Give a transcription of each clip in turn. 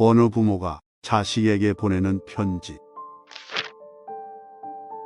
어느 부모가 자식에게 보내는 편지.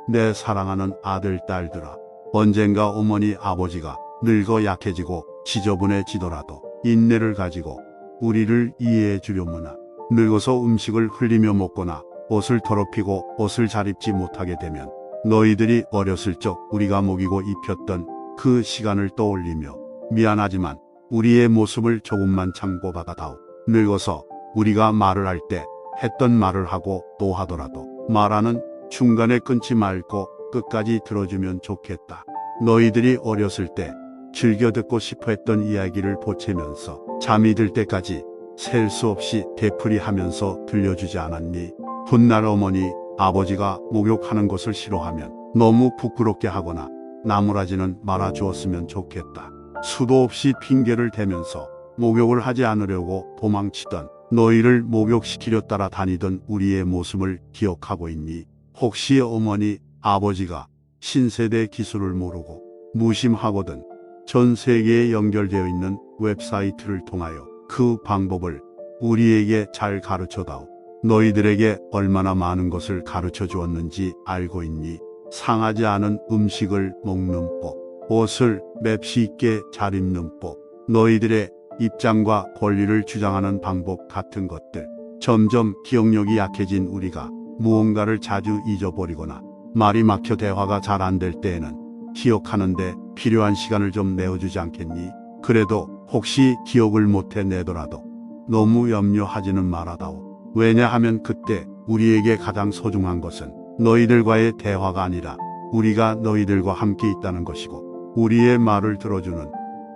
내 사랑하는 아들, 딸들아. 언젠가 어머니, 아버지가 늙어 약해지고 지저분해지더라도 인내를 가지고 우리를 이해해 주려무나. 늙어서 음식을 흘리며 먹거나 옷을 더럽히고 옷을 잘 입지 못하게 되면 너희들이 어렸을 적 우리가 먹이고 입혔던 그 시간을 떠올리며 미안하지만 우리의 모습을 조금만 참고 받아다오. 늙어서 우리가 말을 할 때 했던 말을 하고 또 하더라도 말하는 중간에 끊지 말고 끝까지 들어주면 좋겠다. 너희들이 어렸을 때 즐겨 듣고 싶어 했던 이야기를 보채면서 잠이 들 때까지 셀 수 없이 되풀이 하면서 들려주지 않았니? 훗날 어머니, 아버지가 목욕하는 것을 싫어하면 너무 부끄럽게 하거나 나무라지는 말아 주었으면 좋겠다. 수도 없이 핑계를 대면서 목욕을 하지 않으려고 도망치던 너희를 목욕시키려 따라 다니던 우리의 모습을 기억하고 있니? 혹시 어머니, 아버지가 신세대 기술을 모르고 무심하거든 전 세계에 연결되어 있는 웹사이트를 통하여 그 방법을 우리에게 잘 가르쳐다오. 너희들에게 얼마나 많은 것을 가르쳐 주었는지 알고 있니? 상하지 않은 음식을 먹는 법, 옷을 맵시 있게 잘 입는 법, 너희들의 입장과 권리를 주장하는 방법 같은 것들. 점점 기억력이 약해진 우리가 무언가를 자주 잊어버리거나 말이 막혀 대화가 잘 안 될 때에는 기억하는데 필요한 시간을 좀 내어주지 않겠니? 그래도 혹시 기억을 못해 내더라도 너무 염려하지는 말아다오. 왜냐하면 그때 우리에게 가장 소중한 것은 너희들과의 대화가 아니라 우리가 너희들과 함께 있다는 것이고 우리의 말을 들어주는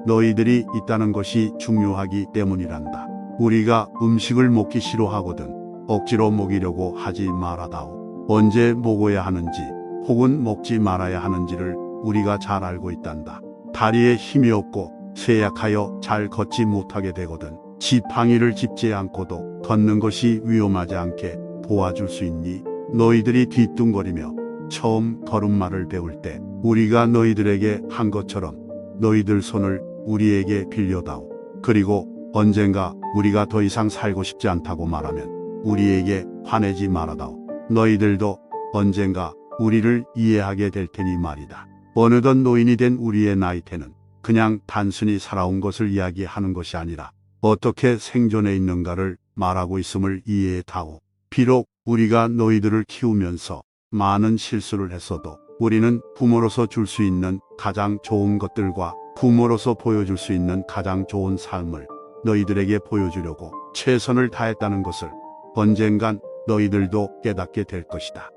너희들이 있다는 것이 중요하기 때문이란다. 우리가 음식을 먹기 싫어하거든 억지로 먹이려고 하지 말아다오. 언제 먹어야 하는지 혹은 먹지 말아야 하는지를 우리가 잘 알고 있단다. 다리에 힘이 없고 쇠약하여 잘 걷지 못하게 되거든. 지팡이를 짚지 않고도 걷는 것이 위험하지 않게 도와줄 수 있니? 너희들이 뒤뚱거리며 처음 걸음마를 배울 때 우리가 너희들에게 한 것처럼 너희들 손을 우리에게 빌려다오. 그리고 언젠가 우리가 더 이상 살고 싶지 않다고 말하면 우리에게 화내지 말아다오. 너희들도 언젠가 우리를 이해하게 될 테니 말이다. 어느덧 노인이 된 우리의 나이테는 그냥 단순히 살아온 것을 이야기하는 것이 아니라 어떻게 생존해 있는가를 말하고 있음을 이해해 다오. 비록 우리가 너희들을 키우면서 많은 실수를 했어도 우리는 부모로서 줄 수 있는 가장 좋은 것들과 부모로서 보여줄 수 있는 가장 좋은 삶을 너희들에게 보여주려고 최선을 다했다는 것을 언젠간 너희들도 깨닫게 될 것이다.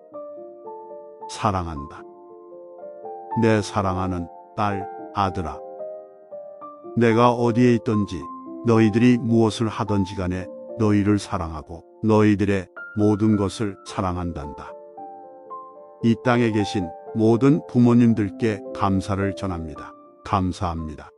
사랑한다. 내 사랑하는 딸, 아들아. 내가 어디에 있든지 너희들이 무엇을 하든지 간에 너희를 사랑하고 너희들의 모든 것을 사랑한단다. 이 땅에 계신 모든 부모님들께 감사를 전합니다. 감사합니다.